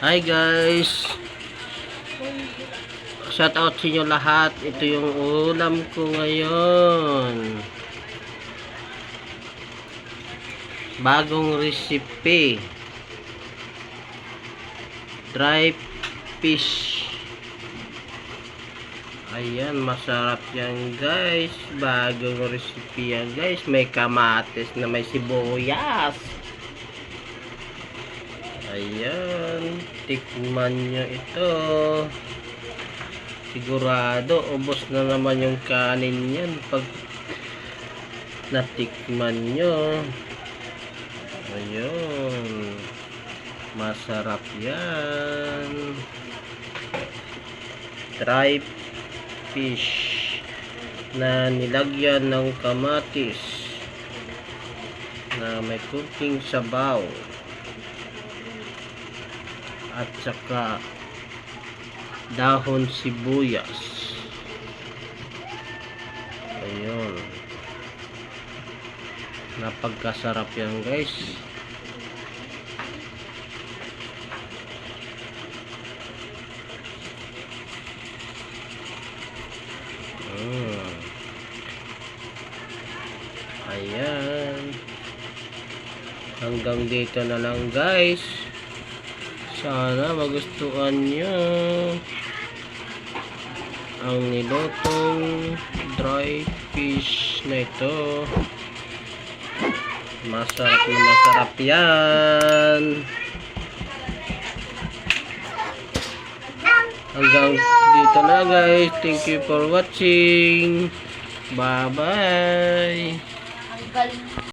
Hi guys! Shout out sa inyo lahat. Ito yung ulam ko ngayon. Bagong recipe. Dry fish. Ayan, masarap yan guys. Bagong recipe yan guys. May kamatis na may sibuyas. Ayan, tikman nyo ito. Sigurado, ubos na naman yung kanin yan pag natikman nyo. Ayun, masarap yan. Dry fish na nilagyan ng kamatis na may kunting sabaw at saka dahon sibuyas. Ayun. Napagkasarap yan guys. Mm. ayan. Hanggang dito na lang guys sana magustuhan nyo ang nilotong dry fish na ito. Masarap na masarap yan. Hanggang dito na guys. Thank you for watching. Bye bye. Ang galing